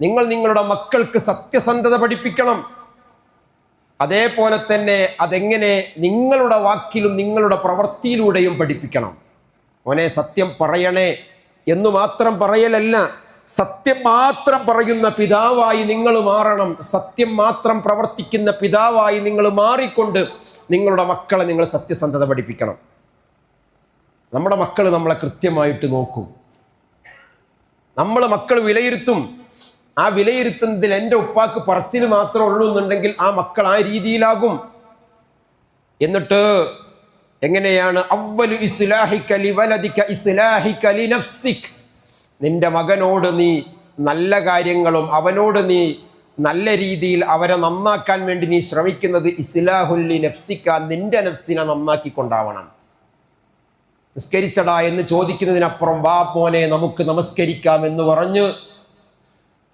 നിങ്ങൾ നിങ്ങളുടെ മക്കൾക്ക് സത്യസന്ധത പഠിപ്പിക്കണം. അതേപോലെ തന്നെ അതെങ്ങനെ നിങ്ങളുടെ വാക്കിലും നിങ്ങളുടെ പ്രവൃത്തിയിലൂടെയും പഠിപ്പിക്കണം. മോനെ സത്യം പറയണേ എന്ന് മാത്രം പറയലല്ല സത്യം മാത്രം പറയുന്ന പിതാവായി നിങ്ങൾ മാറണം. സത്യം മാത്രം പ്രവർത്തിക്കുന്ന പിതാവായി നിങ്ങൾ മാറിക്കൊണ്ട് നിങ്ങളുടെ മക്കളെ നിങ്ങൾ സത്യസന്ധത പഠിപ്പിക്കണം. നമ്മുടെ മക്കൾ നമ്മളെ കൃത്യമായിട്ട് നോക്കും. നമ്മൾ മക്കൾ വിലയിരുത്തും. ആ വിലയിരുത്തുന്നതിൽ എന്റെ ഉപ്പാക്ക് പറച്ചിൽ മാത്രമേ ഉള്ളൂ എന്നുണ്ടെങ്കിൽ ആ മക്കൾ ആ രീതിയിലാകും. എന്നിട്ട് എങ്ങനെയാണ്? അവലു ഇസ്ലാഹിക്കലി വലതിക്ക ഇസ്ലാഹിക്കലി നഫ്സിക്. നിന്റെ മകനോട് നീ നല്ല കാര്യങ്ങളും അവനോട് നീ നല്ല രീതിയിൽ അവരെ നന്നാക്കാൻ വേണ്ടി നീ ശ്രമിക്കുന്നത് ഇസ്ലാഹുല്ലി നഫ്സിക്ക നിന്റെ നഫ്സിനെ നന്നാക്കിക്കൊണ്ടാവണം. നിസ്കരിച്ചടാ എന്ന് ചോദിക്കുന്നതിനപ്പുറം വാ പോനെ നമുക്ക് നമസ്കരിക്കാം എന്ന് പറഞ്ഞ്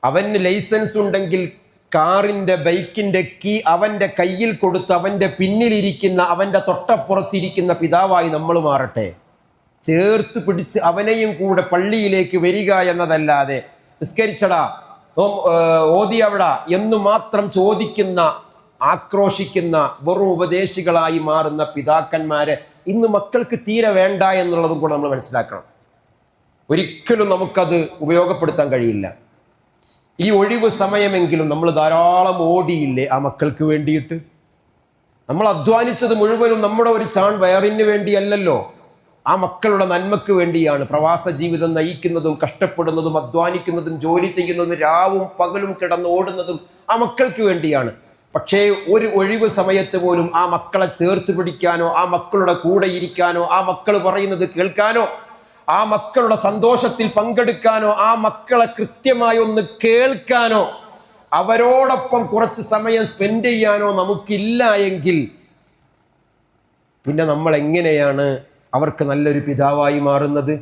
അവന് ലൈസൻസ് ഉണ്ടെങ്കിൽ കാറിന്റെ ബൈക്കിന്റെ കീ അവന്റെ കയ്യിൽ കൊടുത്ത് അവന്റെ പിന്നിലിരിക്കുന്ന അവന്റെ തൊട്ടപ്പുറത്തിരിക്കുന്ന പിതാവായി നമ്മൾ മാറട്ടെ. ചേർത്ത് പിടിച്ച് അവനെയും കൂടെ പള്ളിയിലേക്ക് വരിക എന്നതല്ലാതെ നിസ്കരിച്ചടാ ഓതിയവിടാ എന്നു മാത്രം ചോദിക്കുന്ന ആക്രോശിക്കുന്ന വെറും ഉപദേശികളായി മാറുന്ന പിതാക്കന്മാരെ ഇന്ന് മക്കൾക്ക് തീരെ വേണ്ട എന്നുള്ളതും കൂടെ നമ്മൾ മനസ്സിലാക്കണം. ഒരിക്കലും നമുക്കത് ഉപയോഗപ്പെടുത്താൻ കഴിയില്ല. ഈ ഒഴിവ് സമയമെങ്കിലും നമ്മൾ ധാരാളം ഓടിയില്ലേ ആ മക്കൾക്ക് വേണ്ടിയിട്ട്? നമ്മൾ അധ്വാനിച്ചത് മുഴുവനും നമ്മുടെ ഒരു ചാൺ വയറിന് വേണ്ടിയല്ലല്ലോ. ആ മക്കളുടെ നന്മക്ക് വേണ്ടിയാണ് പ്രവാസ ജീവിതം നയിക്കുന്നതും കഷ്ടപ്പെടുന്നതും അധ്വാനിക്കുന്നതും ജോലി ചെയ്യുന്നതും രാവും പകലും കിടന്ന് ഓടുന്നതും ആ മക്കൾക്ക് വേണ്ടിയാണ്. പക്ഷേ ഒരു ഒഴിവ് സമയത്ത് പോലും ആ മക്കളെ ചേർത്ത് പിടിക്കാനോ ആ മക്കളുടെ കൂടെ ഇരിക്കാനോ ആ മക്കൾ പറയുന്നത് കേൾക്കാനോ ആ മക്കളുടെ സന്തോഷത്തിൽ പങ്കെടുക്കാനോ ആ മക്കളെ കൃത്യമായി ഒന്ന് കേൾക്കാനോ അവരോടൊപ്പം കുറച്ച് സമയം സ്പെൻഡ് ചെയ്യാനോ നമുക്കില്ല എങ്കിൽ പിന്നെ നമ്മൾ എങ്ങനെയാണ് അവർക്ക് നല്ലൊരു പിതാവായി മാറുന്നത്?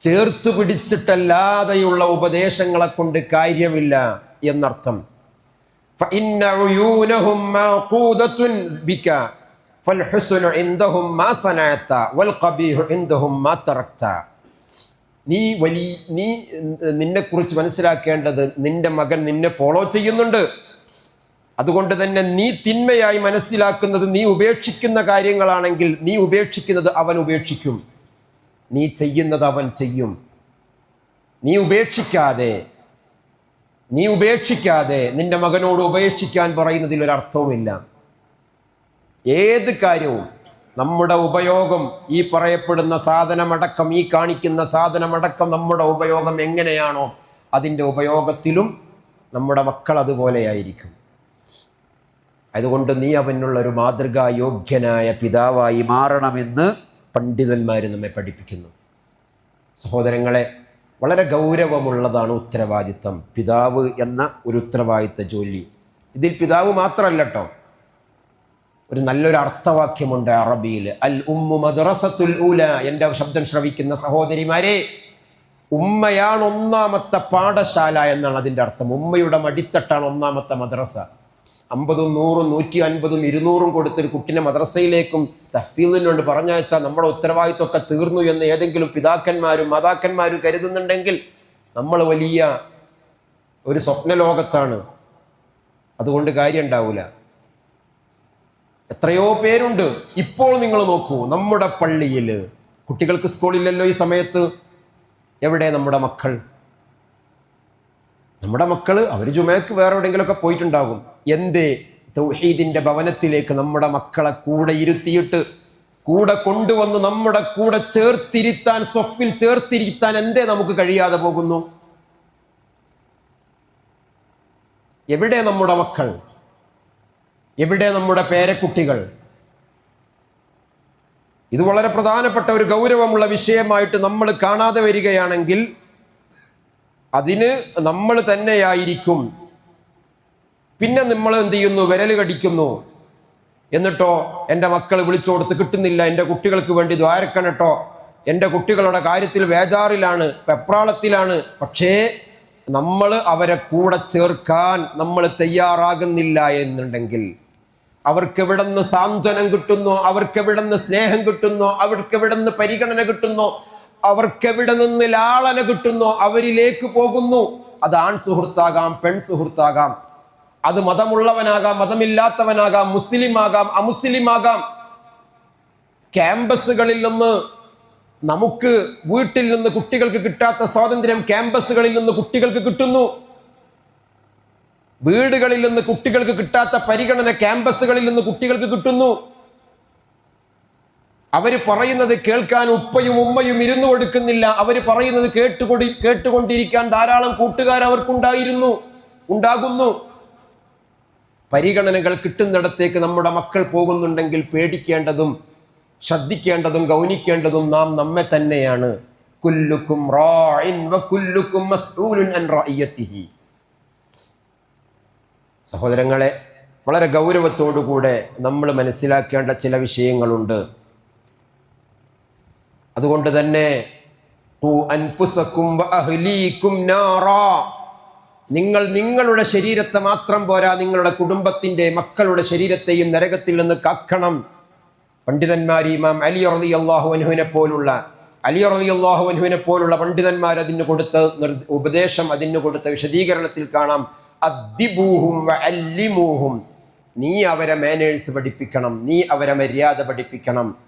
ചേർത്തു പിടിച്ചിട്ടല്ലാതെയുള്ള ഉപദേശങ്ങളെ കൊണ്ട് കാര്യമില്ല എന്നർത്ഥം. നീ വലി നീ നിന്നെക്കുറിച്ച് മനസ്സിലാക്കേണ്ടത് നിന്റെ മകൻ നിന്നെ ഫോളോ ചെയ്യുന്നുണ്ട്. അതുകൊണ്ട് തന്നെ നീ തിന്മയായി മനസ്സിലാക്കുന്നത് നീ ഉപേക്ഷിക്കുന്ന കാര്യങ്ങളാണെങ്കിൽ നീ ഉപേക്ഷിക്കുന്നത് അവൻ ഉപേക്ഷിക്കും. നീ ചെയ്യുന്നത് അവൻ ചെയ്യും. നീ ഉപേക്ഷിക്കാതെ നീ ഉപേക്ഷിക്കാതെ നിന്റെ മകനോട് ഉപേക്ഷിക്കാൻ പറയുന്നതിൽ ഒരർത്ഥവുമില്ല ഏത് കാര്യവും നമ്മുടെ ഉപയോഗം ഈ പറയപ്പെടുന്ന സാധനമടക്കം ഈ കാണിക്കുന്ന സാധനമടക്കം നമ്മുടെ ഉപയോഗം എങ്ങനെയാണോ അതിന്റെ ഉപയോഗത്തിലും നമ്മുടെ മക്കൾ അതുപോലെയായിരിക്കും. അതുകൊണ്ട് നീ അവനുള്ള ഒരു മാതൃകാ യോഗ്യനായ പിതാവായി മാറണമെന്ന് പണ്ഡിതന്മാർ നമ്മെ പഠിപ്പിക്കുന്നു. സഹോദരങ്ങളെ വളരെ ഗൗരവമുള്ളതാണ് ഉത്തരവാദിത്തം. പിതാവ് എന്ന ഒരു ഉത്തരവാദിത്ത ജോലി. ഇതിൽ പിതാവ് മാത്രമല്ല കേട്ടോ ഒരു നല്ലൊരു അർത്ഥവാക്യമുണ്ട് അറബിയിൽ. അൽ ഉമ്മു മദ്രസത്തുൽ ഊല. എന്റെ ശബ്ദം ശ്രവിക്കുന്ന സഹോദരിമാരെ ഉമ്മയാണ് ഒന്നാമത്തെ പാഠശാല എന്നാണ് അതിന്റെ അർത്ഥം. ഉമ്മയുടെ മടിത്തട്ടാണ് ഒന്നാമത്തെ മദ്രസ അമ്പതും നൂറും നൂറ്റി അൻപതും ഇരുന്നൂറും കൊടുത്തൊരു കുട്ടിനെ മദ്രസയിലേക്കും തഹ്ഫീലിനോട് പറഞ്ഞയച്ചാൽ നമ്മുടെ ഉത്തരവാദിത്വമൊക്കെ തീർന്നു എന്ന് ഏതെങ്കിലും പിതാക്കന്മാരും മാതാക്കന്മാരും കരുതുന്നുണ്ടെങ്കിൽ നമ്മൾ വലിയ ഒരു സ്വപ്നലോകത്താണ്. അതുകൊണ്ട് കാര്യം ഉണ്ടാവില്ല എത്രയോ പേരുണ്ട്. ഇപ്പോൾ നിങ്ങൾ നോക്കൂ നമ്മുടെ പള്ളിയിൽ കുട്ടികൾക്ക് സ്കൂളില്ലല്ലോ ഈ സമയത്ത്. എവിടെ നമ്മുടെ മക്കൾ? നമ്മുടെ മക്കൾ അവർ ജുമയ്ക്ക് വേറെ എവിടെയെങ്കിലുമൊക്കെ പോയിട്ടുണ്ടാകും. എന്തേ? തൗഹീദിന്റെ ഭവനത്തിലേക്ക് നമ്മുടെ മക്കളെ കൂടെ ഇരുത്തിയിട്ട് കൂടെ കൊണ്ടുവന്ന് നമ്മുടെ കൂടെ ചേർത്തിരുത്താൻ സ്വഫിൽ ചേർത്തിരുത്താൻ എന്തേ നമുക്ക് കഴിയാതെ പോകുന്നു? എവിടെ നമ്മുടെ മക്കൾ? എവിടെ നമ്മുടെ പേരക്കുട്ടികൾ? ഇത് വളരെ പ്രധാനപ്പെട്ട ഒരു ഗൗരവമുള്ള വിഷയമായിട്ട് നമ്മൾ കാണാതെ വരികയാണെങ്കിൽ അതിന് നമ്മൾ തന്നെയായിരിക്കും. പിന്നെ നമ്മൾ എന്ത് ചെയ്യുന്നു? വിരൽ കടിക്കുന്നു. എന്നിട്ടോ എന്റെ മക്കൾ വിളിച്ചു കൊടുത്ത് കിട്ടുന്നില്ല. എന്റെ കുട്ടികൾക്ക് വേണ്ടി ദ്വാരക്കണട്ടോ എന്റെ കുട്ടികളുടെ കാര്യത്തിൽ വേജാറിലാണ് പെപ്രാളത്തിലാണ് പക്ഷേ നമ്മൾ അവരെ കൂടെ ചേർക്കാൻ നമ്മൾ തയ്യാറാകുന്നില്ല എന്നുണ്ടെങ്കിൽ അവർക്ക് എവിടുന്ന് സാന്ത്വനം കിട്ടുന്നോ അവർക്ക് എവിടുന്ന് സ്നേഹം കിട്ടുന്നോ അവർക്ക് എവിടുന്ന് പരിഗണന കിട്ടുന്നോ അവർക്കെവിടെ നിന്ന് ലാളന കിട്ടുന്നോ അവരിലേക്ക് പോകുന്നു. അത് ആൺ സുഹൃത്താകാം പെൺ സുഹൃത്താകാം. അത് മതമുള്ളവനാകാം മതമില്ലാത്തവനാകാം മുസ്ലിം ആകാം അമുസ്ലിം ആകാം ക്യാമ്പസുകളിൽ നിന്ന് നമുക്ക് വീട്ടിൽ നിന്ന് കുട്ടികൾക്ക് കിട്ടാത്ത സ്വാതന്ത്ര്യം ക്യാമ്പസുകളിൽ നിന്ന് കുട്ടികൾക്ക് കിട്ടുന്നു. വീടുകളിൽ നിന്ന് കുട്ടികൾക്ക് കിട്ടാത്ത പരിഗണന ക്യാമ്പസുകളിൽ നിന്ന് കുട്ടികൾക്ക് കിട്ടുന്നു. അവർ പറയുന്നത് കേൾക്കാൻ ഉപ്പയും ഉമ്മയും ഇരുന്നു കൊടുക്കുന്നില്ല. അവർ പറയുന്നത് കേട്ടുകൊടി കേട്ടുകൊണ്ടിരിക്കാൻ ധാരാളം കൂട്ടുകാർ അവർക്കുണ്ടായിരുന്നു ഉണ്ടാകുന്നു. പരിഗണനകൾ കിട്ടുന്നിടത്തേക്ക് നമ്മുടെ മക്കൾ പോകുന്നുണ്ടെങ്കിൽ പേടിക്കേണ്ടതും ശ്രദ്ധിക്കേണ്ടതും ഗൗനിക്കേണ്ടതും നാം നമ്മെ തന്നെയാണ്. കുല്ലുക്കും റായിൻ കുല്ലുക്കും അൻ സഹോദരങ്ങളെ വളരെ ഗൗരവത്തോടുകൂടെ നമ്മൾ മനസ്സിലാക്കേണ്ട ചില വിഷയങ്ങളുണ്ട്. അതുകൊണ്ട് തന്നെ നിങ്ങൾ നിങ്ങളുടെ ശരീരത്തെ മാത്രം പോരാ നിങ്ങളുടെ കുടുംബത്തിന്റെ മക്കളുടെ ശരീരത്തെയും നരകത്തിൽ നിന്ന് കാക്കണം. പണ്ഡിതന്മാർ ഇമാം അലി അറബി അള്ളാഹു അനുവിനെ പോലുള്ള അലി അറബി അള്ളാഹു അനുവിനെ പോലുള്ള പണ്ഡിതന്മാർ അതിന് കൊടുത്ത ഉപദേശം അതിന് കൊടുത്ത വിശദീകരണത്തിൽ കാണാം. അദ്ദിബൂഹും നീ അവരെ മാനേഴ്സ് പഠിപ്പിക്കണം. നീ അവരെ മര്യാദ പഠിപ്പിക്കണം.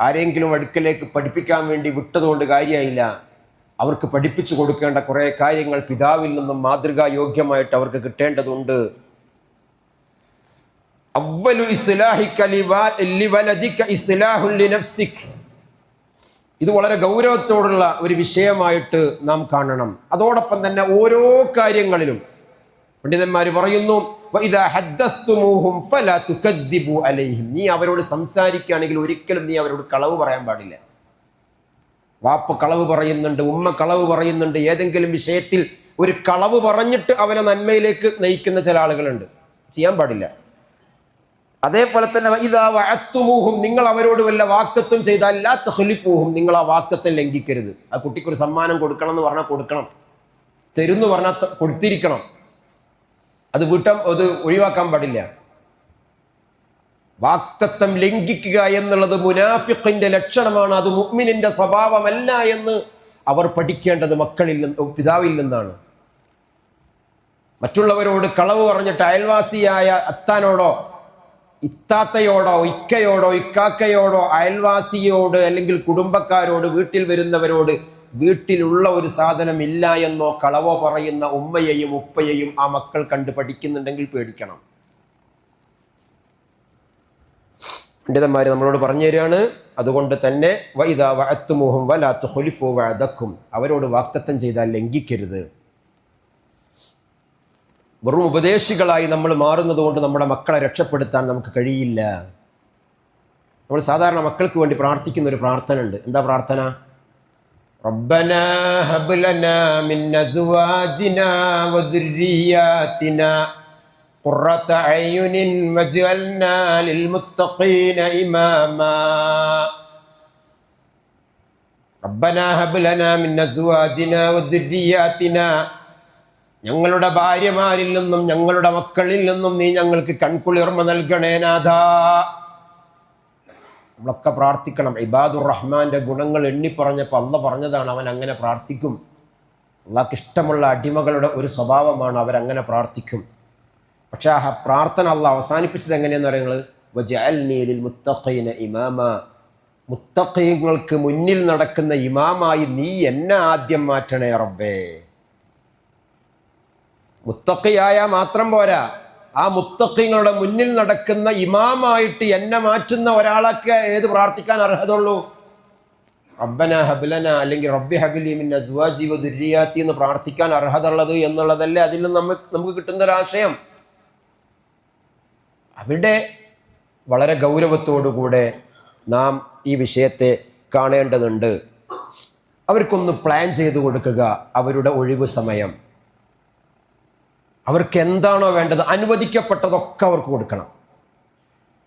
ആരെങ്കിലും അടുക്കലേക്ക് പഠിപ്പിക്കാൻ വേണ്ടി വിട്ടതുകൊണ്ട് കാര്യമായില്ല അവർക്ക് പഠിപ്പിച്ചു കൊടുക്കേണ്ട കുറേ കാര്യങ്ങൾ പിതാവിൽ നിന്നും മാതൃകാ യോഗ്യമായിട്ട് അവർക്ക് കിട്ടേണ്ടതുണ്ട്. ഇത് വളരെ ഗൗരവത്തോടുള്ള ഒരു വിഷയമായിട്ട് നാം കാണണം. അതോടൊപ്പം തന്നെ ഓരോ കാര്യങ്ങളിലും പണ്ഡിതന്മാർ പറയുന്നു. നീ അവരോട് സംസാരിക്കുകയാണെങ്കിൽ ഒരിക്കലും നീ അവരോട് കളവ് പറയാൻ പാടില്ല. വാപ്പ കളവ് പറയുന്നുണ്ട് ഉമ്മ കളവ് പറയുന്നുണ്ട് ഏതെങ്കിലും വിഷയത്തിൽ ഒരു കളവ് പറഞ്ഞിട്ട് അവനെ നന്മയിലേക്ക് നയിക്കുന്ന ചില ആളുകളുണ്ട്. ചെയ്യാൻ പാടില്ല. അതേപോലെ തന്നെ ഇതാ വഴത്തുമൂഹും നിങ്ങൾ അവരോട് വല്ല വാക്തത്വം ചെയ്താൽ ലാ തഹ്ലിഫൂഹും നിങ്ങൾ ആ വാക്തത്വം ലംഘിക്കരുത്. ആ കുട്ടിക്കൊരു സമ്മാനം കൊടുക്കണം എന്ന് പറഞ്ഞാൽ കൊടുക്കണം. തരുന്നു പറഞ്ഞാൽ കൊടുത്തിരിക്കണം. അത് വിട്ടം അത് ഒഴിവാക്കാൻ പാടില്ല. വാക്തത്വം ലംഘിക്കുക എന്നുള്ളത് മുനാഫിഖിന്റെ ലക്ഷണമാണ് അത് മുഅ്മിനിന്റെ സ്വഭാവമല്ല എന്ന് അവർ പഠിക്കേണ്ടത് മക്കളിൽ പിതാവിൽ നിന്നാണ്. മറ്റുള്ളവരോട് കളവ് പറഞ്ഞിട്ട് അയൽവാസിയായ അത്താനോടോ ഇത്താത്തയോടോ ഇക്കയോടോ ഇക്കാക്കയോടോ അയൽവാസിയോട് അല്ലെങ്കിൽ കുടുംബക്കാരോട് വീട്ടിൽ വരുന്നവരോട് വീട്ടിലുള്ള ഒരു സാധനം ഇല്ല എന്നോ കളവോ പറയുന്ന ഉമ്മയെയും ഉപ്പയെയും ആ മക്കൾ കണ്ട് പഠിക്കുന്നുണ്ടെങ്കിൽ പേടിക്കണം. പണ്ഡിതന്മാർ നമ്മളോട് പറഞ്ഞു തരികയാണ് അതുകൊണ്ട് തന്നെ അവരോട് വാക്തത്വം ചെയ്താൽ ലംഘിക്കരുത്. വെറും ഉപദേശികളായി നമ്മൾ മാറുന്നത് കൊണ്ട് നമ്മുടെ മക്കളെ രക്ഷപ്പെടുത്താൻ നമുക്ക് കഴിയില്ല. നമ്മൾ സാധാരണ മക്കൾക്ക് വേണ്ടി പ്രാർത്ഥിക്കുന്ന ഒരു പ്രാർത്ഥന ഉണ്ട് എന്താ പ്രാർത്ഥന? ربنا هب لنا من أزواجنا وذرياتنا قرة أعين واجعلنا للمتقين إماما ربنا هب لنا من أزواجنا وذرياتنا ഞങ്ങളുടെ ഭാര്യമാരിൽ നിന്നും ഞങ്ങളുടെ മക്കളിൽ നിന്നും നീ ഞങ്ങൾക്ക് കൺകുളിർമ നൽകണേ നാഥാ നമ്മളൊക്കെ പ്രാർത്ഥിക്കണം. ഇബാദുർ റഹ്മാന്റെ ഗുണങ്ങൾ എണ്ണി പറഞ്ഞപ്പോൾ അല്ല പറഞ്ഞതാണ് അവൻ അങ്ങനെ പ്രാർത്ഥിക്കും. അള്ളാഹ്ക്ക് ഇഷ്ടമുള്ള അടിമകളുടെ ഒരു സ്വഭാവമാണ് അവരങ്ങനെ പ്രാർത്ഥിക്കും. പക്ഷേ ആ പ്രാർത്ഥന അല്ല അവസാനിപ്പിച്ചത് എങ്ങനെയെന്ന് പറയുന്നത് വജഅൽനീലിൽ മുത്തഖീന ഇമാമ. മുത്തഖീങ്ങൾക്ക് മുന്നിൽ നടക്കുന്ന ഇമാമായി നീ എന്നെ ആദ്യം മാറ്റണേ റബ്ബേ. മുത്തഖിയായ മാത്രം പോരാ. ആ മുത്തക്കിങ്ങളുടെ മുന്നിൽ നടക്കുന്ന ഇമാമായിട്ട് എന്നെ മാറ്റുന്ന ഒരാളൊക്കെ ഏത് പ്രാർത്ഥിക്കാൻ അർഹതയുള്ളൂ? റബ്ബന ഹബിലന അല്ലെങ്കിൽ റബ്ബി ഹബിലി മിൻ അസ്വാജി വ ദുര്രിയാത്തി എന്ന് പ്രാർത്ഥിക്കാൻ അർഹതയുള്ളത് എന്നുള്ളതല്ലേ അതിൽ നിന്ന് നമുക്ക് നമുക്ക് കിട്ടുന്ന ഒരാശയം അവിടെ വളരെ ഗൗരവത്തോടുകൂടെ നാം ഈ വിഷയത്തെ കാണേണ്ടതുണ്ട്. അവർക്കൊന്ന് പ്ലാൻ ചെയ്തു കൊടുക്കുക അവരുടെ ഒഴിവ് സമയം. അവർക്ക് എന്താണോ വേണ്ടത് അനുവദിക്കപ്പെട്ടതൊക്കെ അവർക്ക് കൊടുക്കണം.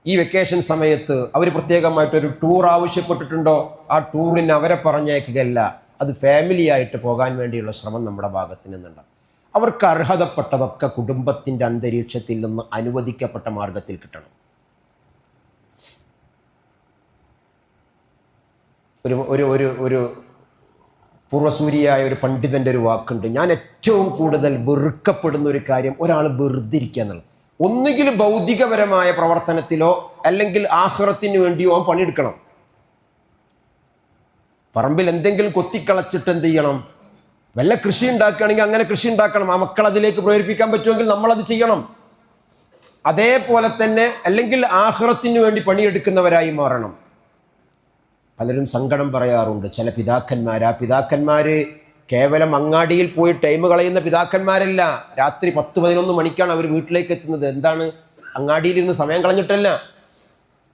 ഈ വെക്കേഷൻ സമയത്ത് അവർ പ്രത്യേകമായിട്ടൊരു ടൂർ ആവശ്യപ്പെട്ടിട്ടുണ്ടോ? ആ ടൂറിന് അവരെ പറഞ്ഞേക്കുകയല്ല അത് ഫാമിലി ആയിട്ട് പോകാൻ വേണ്ടിയുള്ള ശ്രമം നമ്മുടെ ഭാഗത്ത് നിന്നുണ്ട്. അവർക്ക് അർഹതപ്പെട്ടതൊക്കെ കുടുംബത്തിന്റെ അന്തരീക്ഷത്തിൽ നിന്ന് അനുവദിക്കപ്പെട്ട മാർഗത്തിൽ കിട്ടണം. ഒരു ഒരു ഒരു ഒരു പൂർവസൂരിയായ ഒരു പണ്ഡിതന്റെ ഒരു വാക്കുണ്ട്. ഞാൻ ഏറ്റവും കൂടുതൽ വെറുക്കപ്പെടുന്ന ഒരു കാര്യം ഒരാൾ വെറുതെ ഇരിക്കുക എന്നുള്ളത്. ഒന്നുകിൽ ഭൗതികപരമായ പ്രവർത്തനത്തിലോ അല്ലെങ്കിൽ ആഹ്റത്തിന് വേണ്ടിയോ അവൻ പണിയെടുക്കണം. പറമ്പിൽ എന്തെങ്കിലും കൊത്തിക്കളച്ചിട്ട് എന്ത് ചെയ്യണം? വല്ല കൃഷി ഉണ്ടാക്കുകയാണെങ്കിൽ അങ്ങനെ കൃഷി ഉണ്ടാക്കണം. ആ മക്കൾ അതിലേക്ക് പ്രേരിപ്പിക്കാൻ പറ്റുമെങ്കിൽ നമ്മളത് ചെയ്യണം. അതേപോലെ തന്നെ അല്ലെങ്കിൽ ആഹ്റത്തിന് വേണ്ടി പണിയെടുക്കുന്നവരായി മാറണം. പലരും സങ്കടം പറയാറുണ്ട് ചില പിതാക്കന്മാർ ആ പിതാക്കന്മാർ കേവലം അങ്ങാടിയിൽ പോയി ടൈം കളയുന്ന പിതാക്കന്മാരല്ല. രാത്രി പത്ത് പതിനൊന്ന് മണിക്കാണ് അവർ വീട്ടിലേക്ക് എത്തുന്നത്. എന്താണ്? അങ്ങാടിയിൽ ഇരുന്ന് സമയം കളഞ്ഞിട്ടല്ല.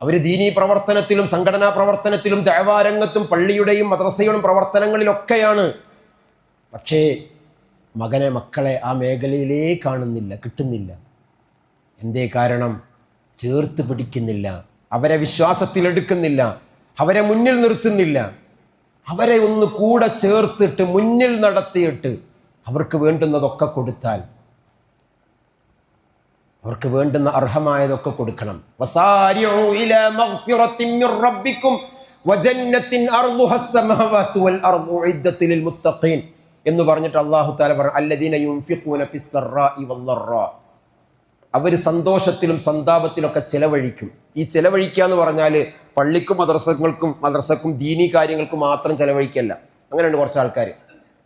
അവർ ദീനീ പ്രവർത്തനത്തിലും സംഘടനാ പ്രവർത്തനത്തിലും ദേവാരംഗത്തും പള്ളിയുടെയും മദ്രസയുടെയും പ്രവർത്തനങ്ങളിലൊക്കെയാണ്. പക്ഷേ മകനെ മക്കളെ ആ മേഖലയിലേ കാണുന്നില്ല കിട്ടുന്നില്ല. എന്തേ കാരണം? ചേർത്ത് പിടിക്കുന്നില്ല. അവരെ വിശ്വാസത്തിലെടുക്കുന്നില്ല. അവരെ മുന്നിൽ നിർത്തുന്നില്ല. അവരെ ഒന്ന് കൂടെ ചേർത്തിട്ട് മുന്നിൽ നടത്തിയിട്ട് അവർക്ക് വേണ്ടുന്നതൊക്കെ കൊടുത്താൽ അവർക്ക് വേണ്ടുന്ന അർഹമായതൊക്കെ കൊടുക്കണം. എന്ന് പറഞ്ഞിട്ട് അള്ളാഹു തആല പറഞ്ഞു അവർ സന്തോഷത്തിലും സന്താപത്തിലൊക്കെ ചെലവഴിക്കും. ഈ ചെലവഴിക്കുക എന്ന് പറഞ്ഞാൽ പള്ളിക്കും മദ്രസകൾക്കും മദ്രസക്കും ദീനി കാര്യങ്ങൾക്കും മാത്രം ചെലവഴിക്കല്ല. അങ്ങനെയുണ്ട് കുറച്ച് ആൾക്കാർ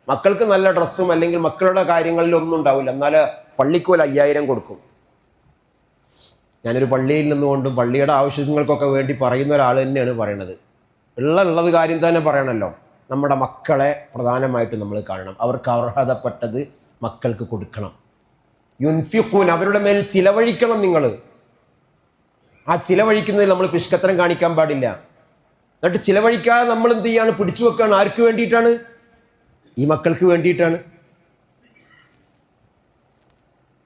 മക്കൾക്ക് നല്ല ഡ്രസ്സും അല്ലെങ്കിൽ മക്കളുടെ കാര്യങ്ങളിലൊന്നും ഉണ്ടാവില്ല. എന്നാൽ പള്ളിക്ക് ഒരു അയ്യായിരം കൊടുക്കും. ഞാനൊരു പള്ളിയിൽ നിന്നുകൊണ്ടും പള്ളിയുടെ ആവശ്യങ്ങൾക്കൊക്കെ വേണ്ടി പറയുന്ന ഒരാൾ തന്നെയാണ് പറയണത്. ഉള്ള ഉള്ളത് കാര്യം തന്നെ പറയണല്ലോ. നമ്മുടെ മക്കളെ പ്രധാനമായിട്ട് നമ്മൾ കാണണം. അവർക്ക് അർഹതപ്പെട്ടത് മക്കൾക്ക് കൊടുക്കണം. യുൻഫിഖൂൻ അവരുടെ മേൽ ചിലവഴിക്കണം നിങ്ങൾ ആ ചിലവഴിക്കുന്നതിൽ നമ്മൾ പിഷ്കത്തരം കാണിക്കാൻ പാടില്ല. എന്നിട്ട് ചിലവഴിക്കാതെ നമ്മൾ എന്ത് ചെയ്യാണ്? പിടിച്ചു വെക്കുകയാണ്. ആർക്ക് വേണ്ടിയിട്ടാണ്? ഈ മക്കൾക്ക് വേണ്ടിയിട്ടാണ്.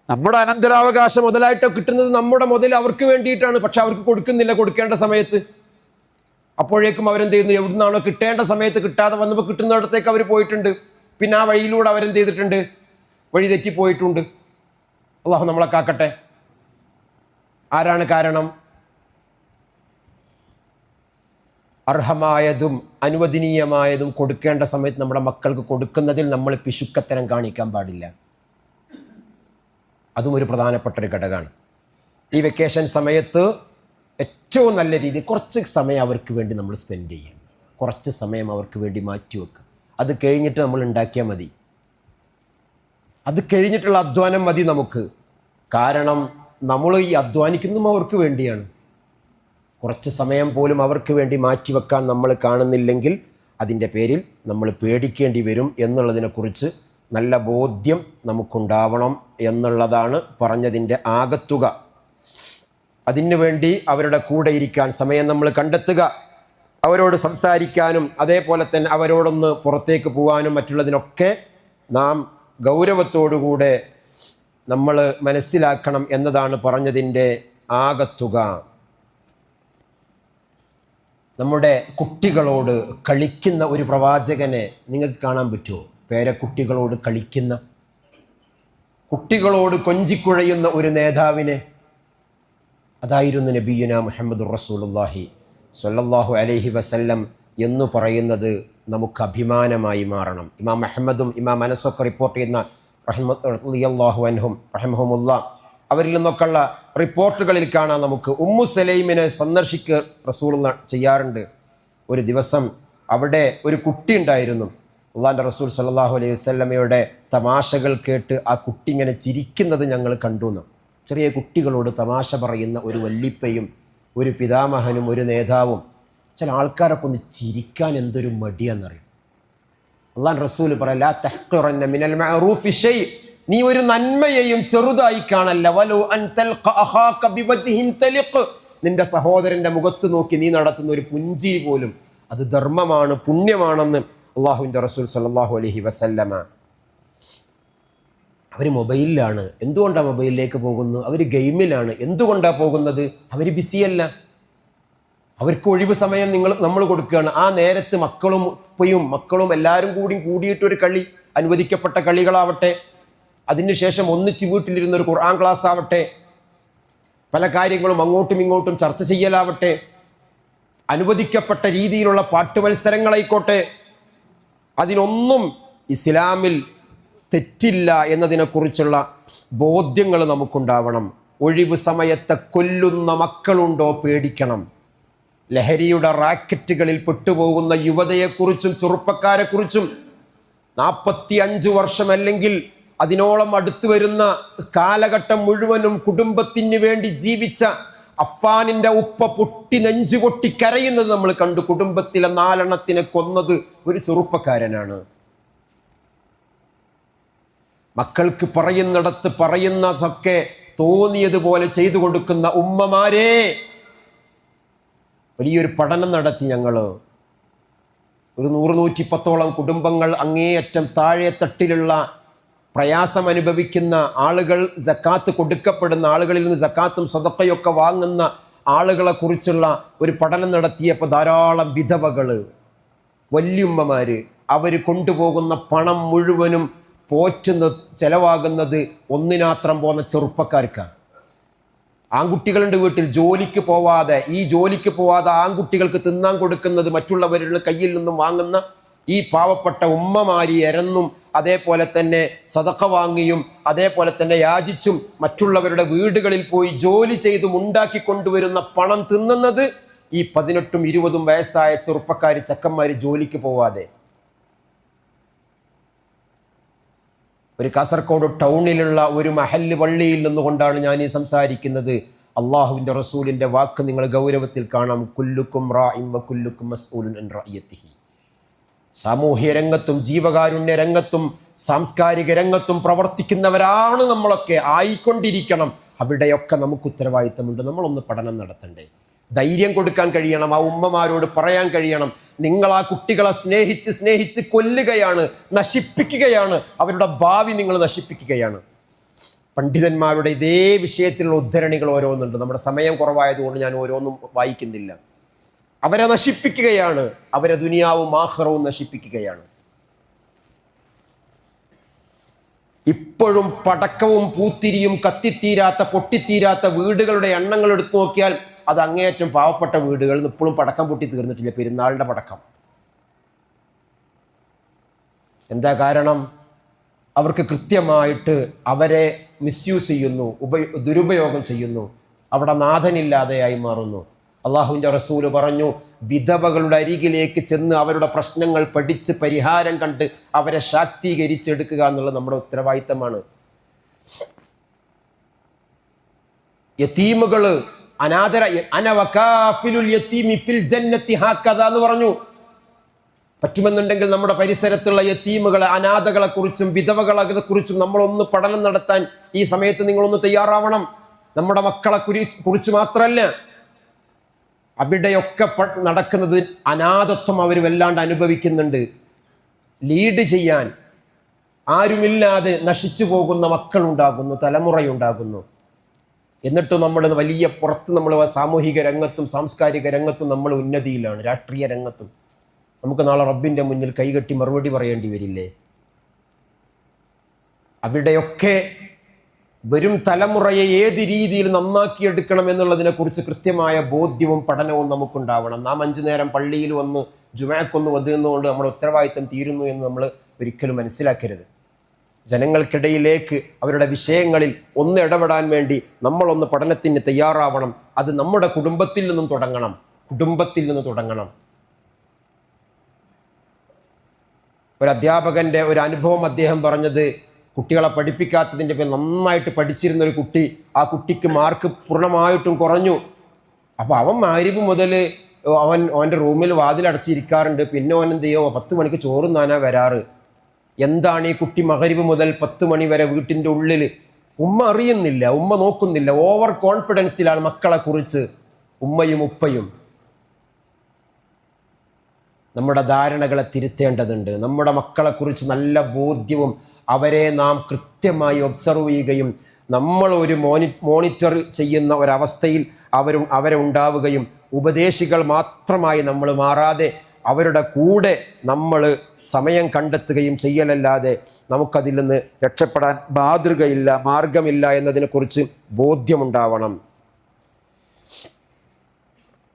നമ്മുടെ അനന്തരാവകാശം മുതലായിട്ടോ കിട്ടുന്നത് നമ്മുടെ മുതൽ അവർക്ക് വേണ്ടിയിട്ടാണ്. പക്ഷെ അവർക്ക് കൊടുക്കുന്നില്ല. കൊടുക്കേണ്ട സമയത്ത്. അപ്പോഴേക്കും അവരെന്ത് ചെയ്യുന്നു? എവിടുന്നാണോ കിട്ടേണ്ട സമയത്ത് കിട്ടാതെ വന്നപ്പോൾ കിട്ടുന്നിടത്തേക്ക് അവർ പോയിട്ടുണ്ട്. പിന്നെ ആ വഴിയിലൂടെ അവരെന്ത് ചെയ്തിട്ടുണ്ട്? വഴി തെറ്റിപ്പോയിട്ടുണ്ട് അള്ളാഹു നമ്മളെ കാക്കട്ടെ. ആരാണ് കാരണം? അർഹമായതും അനുവദനീയമായതും കൊടുക്കേണ്ട സമയത്ത് നമ്മുടെ മക്കൾക്ക് കൊടുക്കുന്നതിൽ നമ്മൾ പിശുക്കത്തരം കാണിക്കാൻ പാടില്ല. അതും ഒരു പ്രധാനപ്പെട്ട ഒരു ഘടകമാണ്. ഈ വെക്കേഷൻ സമയത്ത് ഏറ്റവും നല്ല രീതിയിൽ കുറച്ച് സമയം അവർക്ക് വേണ്ടി നമ്മൾ സ്പെൻഡ് ചെയ്യാം കുറച്ച് സമയം അവർക്ക് വേണ്ടി മാറ്റി വെക്കുക. അത് കഴിഞ്ഞിട്ട് നമ്മൾ ഉണ്ടാക്കിയാൽ മതി. അത് കഴിഞ്ഞിട്ടുള്ള അധ്വാനം മതി നമുക്ക്. കാരണം നമ്മൾ ഈ അധ്വാനിക്കുന്നതും അവർക്ക് വേണ്ടിയാണ്. കുറച്ച് സമയം പോലും അവർക്ക് വേണ്ടി മാറ്റിവെക്കാൻ നമ്മൾ കാണുന്നില്ലെങ്കിൽ അതിന്റെ പേരിൽ നമ്മൾ പേടിക്കേണ്ടി വരും എന്നുള്ളതിനെക്കുറിച്ച് നല്ല ബോധ്യം നമുക്കുണ്ടാവണം എന്നുള്ളതാണ് പറഞ്ഞതിന്റെ ആകത്തുക. അതിനുവേണ്ടി അവരുടെ കൂടെ ഇരിക്കാൻ സമയം നമ്മൾ കണ്ടെത്തുക. അവരോട് സംസാരിക്കാനും അതേപോലെ തന്നെ അവരോടൊന്ന് പുറത്തേക്ക് പോകാനും മറ്റുള്ളതിനൊക്കെ നാം ഗൗരവത്തോടുകൂടെ നമ്മൾ മനസ്സിലാക്കണം എന്നതാണ് പറഞ്ഞതിന്റെ ആകത്തുക. നമ്മുടെ കുട്ടികളോട് കളിക്കുന്ന ഒരു പ്രവാചകനെ നിങ്ങൾക്ക് കാണാൻ പറ്റുമോ? പേരക്കുട്ടികളോട് കളിക്കുന്ന. കുട്ടികളോട് കൊഞ്ചിക്കുഴയുന്ന ഒരു നേതാവിനെ. അതായിരുന്നു നബീന മുഹമ്മദ് റസൂലുല്ലാഹി സല്ലല്ലാഹു അലഹി വസല്ലം എന്ന് പറയുന്നത് നമുക്ക് അഭിമാനമായി മാറണം. ഇമാം അഹമ്മദും ഇമാം അനസൊക്കെ റിപ്പോർട്ട് ചെയ്യുന്ന റഹ്മല്ലാഹു അൻഹും റഹ്മുല്ല അവരിൽ നിന്നൊക്കെയുള്ള റിപ്പോർട്ടുകളിൽ കാണാം നമുക്ക് ഉമ്മു സലൈമിനെ സന്ദർശിക്കുക റസൂൾ ചെയ്യാറുണ്ട്. ഒരു ദിവസം അവിടെ ഒരു കുട്ടി ഉണ്ടായിരുന്നു. അള്ളാന്റെ റസൂൽ സല്ലാഹു അലൈഹി വസ്ലമയുടെ തമാശകൾ കേട്ട് ആ കുട്ടി ഇങ്ങനെ ചിരിക്കുന്നത് ഞങ്ങൾ കണ്ടു ചെറിയ കുട്ടികളോട് തമാശ പറയുന്ന ഒരു വല്ലിപ്പയും ഒരു പിതാമഹനും ഒരു നേതാവും. ചില ആൾക്കാരൊക്കെ ഒന്ന് ചിരിക്കാൻ എന്തൊരു മടിയാണെന്നറിയും അള്ളാൻ റസൂൽ പറയല്ല നീ ഒരു നന്മയെയും ചെറുതായി കാണല്ല. നിന്റെ സഹോദരന്റെ മുഖത്ത് നോക്കി നീ നടത്തുന്ന ഒരു പുഞ്ചി പോലും അത് ധർമ്മമാണ് പുണ്യമാണെന്ന് അള്ളാഹുവിന്റെ റസൂൽ സല്ലാഹു അലഹി വസല്ലമ. അവർ മൊബൈലിലാണ്. എന്തുകൊണ്ടാണ് മൊബൈലിലേക്ക് പോകുന്നു അവർ ഗെയിമിലാണ്. എന്തുകൊണ്ടാണ് പോകുന്നത്? അവർ ബിസിയല്ല. അവർക്ക് ഒഴിവ് സമയം നിങ്ങൾ നമ്മൾ കൊടുക്കുകയാണ്. ആ നേരത്ത് മക്കളും ഉപ്പയും മക്കളും എല്ലാവരും കൂടി കൂടിയിട്ടൊരു കളി അനുവദിക്കപ്പെട്ട കളികളാവട്ടെ. അതിനുശേഷം ഒന്നിച്ച് വീട്ടിലിരുന്ന ഒരു ഖുർആൻ ക്ലാസ് ആവട്ടെ. പല കാര്യങ്ങളും അങ്ങോട്ടും ഇങ്ങോട്ടും ചർച്ച ചെയ്യലാവട്ടെ. അനുവദിക്കപ്പെട്ട രീതിയിലുള്ള പാട്ട് മത്സരങ്ങളായിക്കോട്ടെ അതിനൊന്നും ഇസ്ലാമിൽ തെറ്റില്ല എന്നതിനെക്കുറിച്ചുള്ള ബോധ്യങ്ങൾ നമുക്കുണ്ടാവണം. ഒഴിവ് സമയത്തെ കൊല്ലുന്ന മക്കളുണ്ടോ പേടിക്കണം. ലഹരിയുടെ റാക്കറ്റുകളിൽ പെട്ടുപോകുന്ന യുവതയെക്കുറിച്ചും ചെറുപ്പക്കാരെക്കുറിച്ചും നാൽപ്പത്തി അഞ്ച് വർഷം അല്ലെങ്കിൽ അതിനോളം അടുത്തു വരുന്ന കാലഘട്ടം മുഴുവനും കുടുംബത്തിന് വേണ്ടി ജീവിച്ച അഫ്ഫാനിന്റെ ഉപ്പ പൊട്ടി നെഞ്ചു പൊട്ടി കരയുന്നത് നമ്മൾ കണ്ടു. കുടുംബത്തിലെ നാലെണ്ണത്തിനെ കൊന്നത് ഒരു ചെറുപ്പക്കാരനാണ്. മക്കൾക്ക് പറയുന്നിടത്ത് പറയുന്നതൊക്കെ തോന്നിയതുപോലെ ചെയ്തു കൊടുക്കുന്ന ഉമ്മമാരെ വലിയൊരു പഠനം നടത്തി ഞങ്ങൾ ഒരു നൂറ് നൂറ്റി പത്തോളം കുടുംബങ്ങൾ അങ്ങേയറ്റം താഴെ തട്ടിലുള്ള പ്രയാസം അനുഭവിക്കുന്ന ആളുകൾ ജക്കാത്ത് കൊടുക്കപ്പെടുന്ന ആളുകളിൽ നിന്ന് ജക്കാത്തും സതക്കയൊക്കെ വാങ്ങുന്ന ആളുകളെ കുറിച്ചുള്ള ഒരു പഠനം നടത്തിയപ്പോൾ ധാരാളം വിധവകൾ വല്യുമ്മമാർ അവർ കൊണ്ടുപോകുന്ന പണം മുഴുവനും പോറ്റുന്ന ചെലവാകുന്നത് ഒന്നിനാത്രം പോകുന്ന ചെറുപ്പക്കാർക്കാണ്. ആൺകുട്ടികളുടെ വീട്ടിൽ ജോലിക്ക് പോവാതെ ഈ ജോലിക്ക് പോവാതെ ആൺകുട്ടികൾക്ക് തിന്നാൻ കൊടുക്കുന്നത് മറ്റുള്ളവരുടെ കയ്യിൽ നിന്നും വാങ്ങുന്ന ഈ പാവപ്പെട്ട ഉമ്മമാരി എരന്നും അതേപോലെ തന്നെ സതക്ക വാങ്ങിയും അതേപോലെ തന്നെ യാചിച്ചും മറ്റുള്ളവരുടെ വീടുകളിൽ പോയി ജോലി ചെയ്തും ഉണ്ടാക്കി കൊണ്ടുവരുന്ന പണം തിന്നുന്നത് ഈ പതിനെട്ടും ഇരുപതും വയസ്സായ ചെറുപ്പക്കാർ ചക്കന്മാർ ജോലിക്ക് പോവാതെ. ഒരു കാസർഗോഡ് ടൗണിലുള്ള ഒരു മഹല്ല് പള്ളിയിൽ നിന്നുകൊണ്ടാണ് ഞാൻ ഈ സംസാരിക്കുന്നത്. അള്ളാഹുവിന്റെ റസൂലിന്റെ വാക്ക് നിങ്ങൾ ഗൗരവത്തിൽ കാണാം. കുല്ലുക്കും റാ വ കുല്ലുക്കും മസ്ഊലുൻ റയ്യത്തിഹി സാമൂഹ്യ രംഗത്തും ജീവകാരുണ്യ രംഗത്തും സാംസ്കാരിക രംഗത്തും പ്രവർത്തിക്കുന്നവരാണ് നമ്മളൊക്കെ ആയിക്കൊണ്ടിരിക്കണം. അവിടെയൊക്കെ നമുക്ക് ഉത്തരവാദിത്തമുണ്ട്. നമ്മളൊന്ന് പഠനം നടത്തണ്ടേ. ധൈര്യം കൊടുക്കാൻ കഴിയണം. ആ ഉമ്മമാരോട് പറയാൻ കഴിയണം. നിങ്ങൾ ആ കുട്ടികളെ സ്നേഹിച്ച് സ്നേഹിച്ച് കൊല്ലുകയാണ് നശിപ്പിക്കുകയാണ്. അവരുടെ ഭാവി നിങ്ങൾ നശിപ്പിക്കുകയാണ്. പണ്ഡിതന്മാരുടെ ഇതേ വിഷയത്തിലുള്ള ഉദ്ധരണികൾ ഓരോന്നുണ്ട്. നമ്മുടെ സമയം കുറവായതുകൊണ്ട് ഞാൻ ഓരോന്നും വായിക്കുന്നില്ല. അവരെ നശിപ്പിക്കുകയാണ്. അവരെ ദുനിയാവും ആഹ്റവും നശിപ്പിക്കുകയാണ്. ഇപ്പോഴും പടക്കവും പൂത്തിരിയും കത്തിത്തീരാത്ത പൊട്ടിത്തീരാത്ത വീടുകളുടെ എണ്ണങ്ങൾ എടുത്തു നോക്കിയാൽ അത് അങ്ങേയറ്റം പാവപ്പെട്ട വീടുകളിൽ ഇപ്പോഴും പടക്കം പൊട്ടി തീർന്നിട്ടില്ല. പെരുന്നാളിന്റെ പടക്കം. എന്താ കാരണം? അവർക്ക് കൃത്യമായിട്ട് അവരെ മിസ്യൂസ് ചെയ്യുന്നു ഉപ ദുരുപയോഗം ചെയ്യുന്നു. അവിടെ നാഥനില്ലാതെയായി മാറുന്നു. അള്ളാഹുവിന്റെ റസൂൽ പറഞ്ഞു വിധവകളുടെ അരികിലേക്ക് ചെന്ന് അവരുടെ പ്രശ്നങ്ങൾ പഠിച്ച് പരിഹാരം കണ്ട് അവരെ ശാക്തീകരിച്ചെടുക്കുക എന്നുള്ളത് നമ്മുടെ ഉത്തരവാദിത്തമാണ്. യത്തീമുകൾ അനാദര അനവകാഫിലുൽ യത്തീമി ഫിൽ ജന്നത്തി ഹാക്കഥ എന്ന് പറഞ്ഞു. പറ്റുമെന്നുണ്ടെങ്കിൽ നമ്മുടെ പരിസരത്തുള്ള യത്തീമുകളെ അനാഥകളെ കുറിച്ചും വിധവകളെ കുറിച്ചും നമ്മളൊന്ന് പഠനം നടത്താൻ ഈ സമയത്ത് നിങ്ങളൊന്ന് തയ്യാറാവണം. നമ്മുടെ മക്കളെ കുറി കുറിച്ച് മാത്രമല്ല അവിടെയൊക്കെ നടക്കുന്നത് അനാഥത്വം അവർ വല്ലാണ്ട് അനുഭവിക്കുന്നുണ്ട്. ലീഡ് ചെയ്യാൻ ആരുമില്ലാതെ നശിച്ചു പോകുന്ന മക്കളുണ്ടാകുന്നു തലമുറയുണ്ടാകുന്നു. എന്നിട്ട് നമ്മൾ വലിയ പുറത്ത് നമ്മൾ സാമൂഹിക രംഗത്തും സാംസ്കാരിക രംഗത്തും നമ്മൾ ഉന്നതിയിലാണ് രാഷ്ട്രീയ രംഗത്തും. നമുക്ക് നാളെ റബ്ബിന്റെ മുന്നിൽ കൈകെട്ടി മറുപടി പറയേണ്ടി വരില്ലേ? അവിടെയൊക്കെ വരും തലമുറയെ ഏത് രീതിയിൽ നന്നാക്കിയെടുക്കണം എന്നുള്ളതിനെക്കുറിച്ച് കൃത്യമായ ബോധ്യവും പഠനവും നമുക്കുണ്ടാവണം. നാം അഞ്ചു നേരം പള്ളിയിൽ വന്ന് ജുമാക്കൊന്ന് വന്നുകൊണ്ട് നമ്മുടെ ഉത്തരവാദിത്തം തീരുന്നു എന്ന് നമ്മൾ ഒരിക്കലും മനസ്സിലാക്കരുത്. ജനങ്ങൾക്കിടയിലേക്ക് അവരുടെ വിഷയങ്ങളിൽ ഒന്ന് ഇടപെടാൻ വേണ്ടി നമ്മളൊന്ന് പഠനത്തിന് തയ്യാറാവണം. അത് നമ്മുടെ കുടുംബത്തിൽ നിന്നും തുടങ്ങണം. കുടുംബത്തിൽ നിന്ന് തുടങ്ങണം. ഒരു അധ്യാപകന്റെ ഒരു അനുഭവം അദ്ദേഹം പറഞ്ഞത് കുട്ടികളെ പഠിപ്പിക്കാത്തതിന്റെ പേരിൽ നന്നായിട്ട് പഠിച്ചിരുന്ന ഒരു കുട്ടി ആ കുട്ടിക്ക് മാർക്ക് പൂർണമായിട്ടും കുറഞ്ഞു. അപ്പോൾ അവൻ മാരിബ് മുതൽ അവൻ അവന്റെ റൂമിൽ വാതിലടച്ചിരിക്കാറുണ്ട്. പിന്നെ അവൻ എന്ത് ചെയ്യുമോ പത്ത് മണിക്ക് ചോറും നാനാ വരാറ്. എന്താണ് ഈ കുട്ടി മകരിവ് മുതൽ പത്ത് മണി വരെ വീട്ടിന്റെ ഉള്ളിൽ? ഉമ്മ അറിയുന്നില്ല ഉമ്മ നോക്കുന്നില്ല. ഓവർ കോൺഫിഡൻസിലാണ് മക്കളെ കുറിച്ച് ഉമ്മയും ഉപ്പയും. നമ്മുടെ ധാരണകളെ തിരുത്തേണ്ടതുണ്ട്. നമ്മുടെ മക്കളെക്കുറിച്ച് നല്ല ബോധ്യവും അവരെ നാം കൃത്യമായി ഒബ്സർവ് ചെയ്യുകയും നമ്മൾ ഒരു മോണി മോണിറ്റർ ചെയ്യുന്ന ഒരവസ്ഥയിൽ അവരും അവരെ ഉണ്ടാവുകയും ഉപദേശികൾ മാത്രമായി നമ്മൾ മാറാതെ അവരുടെ കൂടെ നമ്മൾ സമയം കണ്ടെത്തുകയും ചെയ്യലല്ലാതെ നമുക്കതിൽ നിന്ന് രക്ഷപ്പെടാൻ മാതൃകയില്ല മാർഗമില്ല എന്നതിനെക്കുറിച്ച് ബോധ്യമുണ്ടാവണം.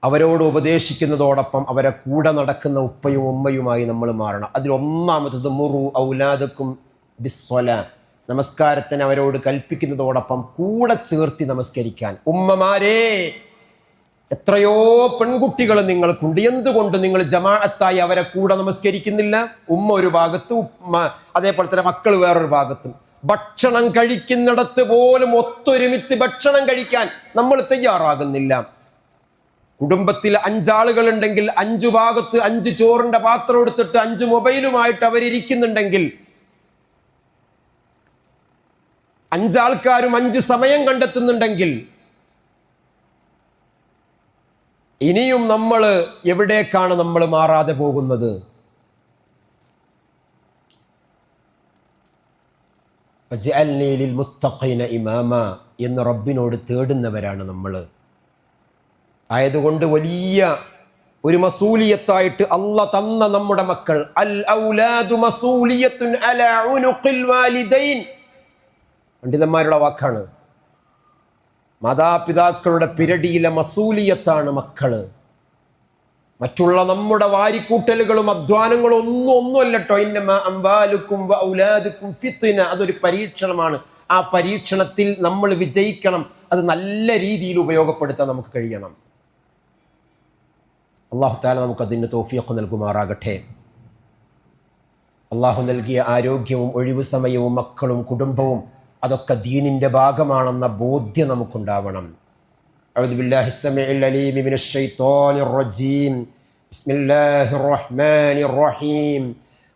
അവരോട് ഉപദേശിക്കുന്നതോടൊപ്പം അവരെ കൂടെ നടക്കുന്ന ഉപ്പയും ഉമ്മയുമായി നമ്മൾ മാറണം. അതിൽ അതിലൊന്നാമത്തത് മുറു ഔലാദക്കും ബിസ്വല. നമസ്കാരത്തിന് അവരോട് കൽപ്പിക്കുന്നതോടൊപ്പം കൂടെ ചേർത്തി നമസ്കരിക്കാൻ. ഉമ്മമാരെ എത്രയോ പെൺകുട്ടികൾ നിങ്ങൾക്കുണ്ട്. എന്തുകൊണ്ട് നിങ്ങൾ ജമാഅത്തായി അവരെ കൂടെ നമസ്കരിക്കുന്നില്ല? ഉമ്മ ഒരു ഭാഗത്ത് ഉമ്മ അതേപോലെ തന്നെ മക്കൾ വേറൊരു ഭാഗത്തും. ഭക്ഷണം കഴിക്കുന്നിടത്ത് പോലും ഒത്തൊരുമിച്ച് ഭക്ഷണം കഴിക്കാൻ നമ്മൾ തയ്യാറാകുന്നില്ല. കുടുംബത്തിൽ അഞ്ചാളുകൾ ഉണ്ടെങ്കിൽ അഞ്ചു ഭാഗത്ത് അഞ്ച് ചോറിന്റെ പാത്രം എടുത്തിട്ട് അഞ്ച് മൊബൈലുമായിട്ട് അവരിയ്ക്കുന്നുണ്ടെങ്കിൽ അഞ്ചാൾക്കാരും അഞ്ച് സമയം കണ്ടെത്തുന്നുണ്ടെങ്കിൽ ഇനിയും നമ്മൾ എവിടേക്കാണ് നമ്മൾ മാറാതെ പോകുന്നത്? ലിൽമുത്തഖീന ഇമാമ എന്ന് റബ്ബിനോട് തേടുന്നവരാണ് നമ്മൾ. ആയതുകൊണ്ട് വലിയ ഒരു മസൂലിയത്തായിട്ട് അല്ല തന്ന നമ്മുടെ മക്കൾ. അൽ ഔലാദു മസൂലിയത്തുൻ അലാ ഉനുഖിൽ വാലിദൈൻ. പണ്ഡിതന്മാരുടെ വാക്കാണ്. മാതാപിതാക്കളുടെ പിരടിയിലെ മസൂലിയത്താണ് മക്കൾ. മറ്റുള്ള നമ്മുടെ വാരിക്കൂട്ടലുകളും അധ്വാനങ്ങളും ഒന്നും ഒന്നുമല്ല കേട്ടോ ഇന്ന അംബാലുക്കും ഔലാദുക്കും അതൊരു പരീക്ഷണമാണ്. ആ പരീക്ഷണത്തിൽ നമ്മൾ വിജയിക്കണം. അത് നല്ല രീതിയിൽ ഉപയോഗപ്പെടുത്താൻ നമുക്ക് കഴിയണം. അള്ളാഹു താല നമുക്ക് അതിന് തോഫിയൊക്കെ നൽകുമാറാകട്ടെ. അള്ളാഹു നൽകിയ ആരോഗ്യവും ഒഴിവു സമയവും മക്കളും കുടുംബവും അതൊക്കെ ദീനിൻ്റെ ഭാഗമാണെന്ന ബോധ്യം നമുക്കുണ്ടാവണം أعوذ بالله السميع العليم من الشيطان الرجيم بسم الله الرحمن الرحيم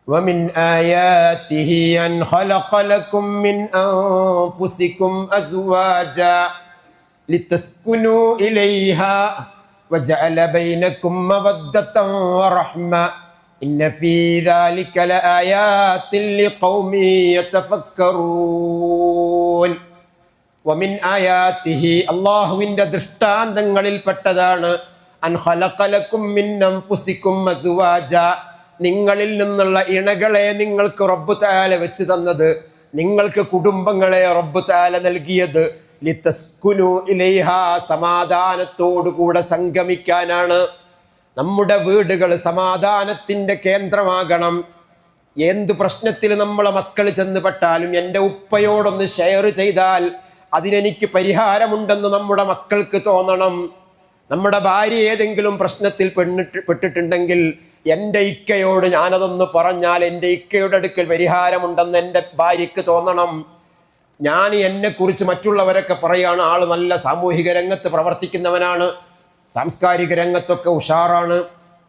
ومن آياته أن خلق لكم من أنفسكم أزواجا لتسكنوا إليها وجعل بينكم مودة ورحمة إن في ذلك لآيات لقوم يتفكرون വമിൻ ആയാത്തിഹി അള്ളാഹുവിന്റെ ദൃഷ്ടാന്തങ്ങളിൽപ്പെട്ടതാണ്. നിങ്ങളിൽ നിന്നുള്ള ഇണകളെ നിങ്ങൾക്ക് റബ്ബു താല വെച്ച് തന്നത്. നിങ്ങൾക്ക് കുടുംബങ്ങളെ റബ്ബു താല നൽകിയത്. ലിതസ്കുനു ഇലൈഹ സമാധാനത്തോടുകൂടെ സംഗമിക്കാനാണ്. നമ്മുടെ വീടുകൾ സമാധാനത്തിന്റെ കേന്ദ്രമാകണം. എന്ത് പ്രശ്നത്തിൽ നമ്മളെ മക്കൾ ചെന്ന് പെട്ടാലും എന്റെ ഉപ്പയോടൊന്ന് ഷെയർ ചെയ്താൽ അതിനെനിക്ക് പരിഹാരമുണ്ടെന്ന് നമ്മുടെ മക്കൾക്ക് തോന്നണം. നമ്മുടെ ഭാര്യ ഏതെങ്കിലും പ്രശ്നത്തിൽ പെണ്ണിട്ട് പെട്ടിട്ടുണ്ടെങ്കിൽ എന്റെ ഇക്കയോട് ഞാനതൊന്ന് പറഞ്ഞാൽ എന്റെ ഇക്കയുടെ അടുക്കൽ പരിഹാരമുണ്ടെന്ന് എന്റെ ഭാര്യയ്ക്ക് തോന്നണം. ഞാൻ എന്നെക്കുറിച്ച് മറ്റുള്ളവരൊക്കെ പറയുകയാണ് ആൾ നല്ല സാമൂഹിക രംഗത്ത് പ്രവർത്തിക്കുന്നവനാണ് സാംസ്കാരിക രംഗത്തൊക്കെ ഉഷാറാണ്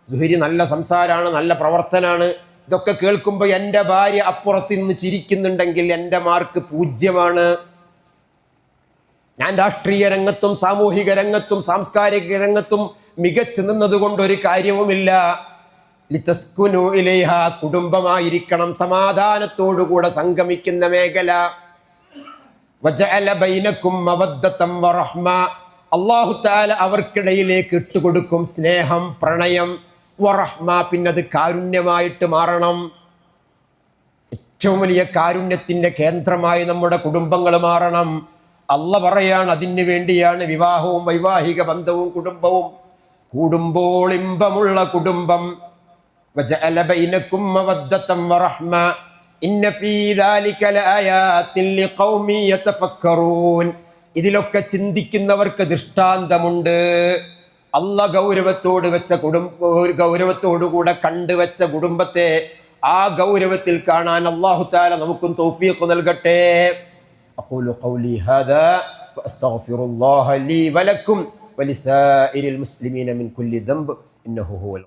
സുഹിരി നല്ല സംസാരമാണ് നല്ല പ്രവർത്തനാണ്. ഇതൊക്കെ കേൾക്കുമ്പോൾ എന്റെ ഭാര്യ അപ്പുറത്ത് നിന്ന് ചിരിക്കുന്നുണ്ടെങ്കിൽ എന്റെ മാർക്ക് പൂജ്യമാണ്. ഞാൻ രാഷ്ട്രീയ രംഗത്തും സാമൂഹിക രംഗത്തും സാംസ്കാരിക രംഗത്തും മികച്ചു നിന്നതുകൊണ്ട് ഒരു കാര്യവുമില്ല. ലിതസ്കുനു ഇലേഹ കുടുംബമായിരിക്കണം സമാധാനത്തോടുകൂടെ സംഗമിക്കുന്ന മേഖല. അല്ലാഹു തആല അവർക്കിടയിലേക്ക് ഇട്ടുകൊടുക്കും സ്നേഹം പ്രണയം വറഹ്മ പിന്നത് കാരുണ്യമായിട്ട് മാറണം. ഏറ്റവും വലിയ കാരുണ്യത്തിന്റെ കേന്ദ്രമായി നമ്മുടെ കുടുംബങ്ങൾ മാറണം. അല്ല പറയാണ് അതിന് വേണ്ടിയാണ് വിവാഹവും വൈവാഹിക ബന്ധവും കുടുംബവും. കൂടുമ്പോൾ ഇമ്പമുള്ള കുടുംബം ഇതിലൊക്കെ ചിന്തിക്കുന്നവർക്ക് ദൃഷ്ടാന്തമുണ്ട്. അല്ല ഗൗരവത്തോട് വെച്ച കുടുംബ ഗൗരവത്തോടുകൂടെ കണ്ടുവച്ച കുടുംബത്തെ ആ ഗൗരവത്തിൽ കാണാൻ അള്ളാഹു താല നമുക്കും തൗഫീഖ് നൽകട്ടെ أقول قولي هذا وأستغفر الله لي ولكم ولسائر المسلمين من كل ذنب إنه هو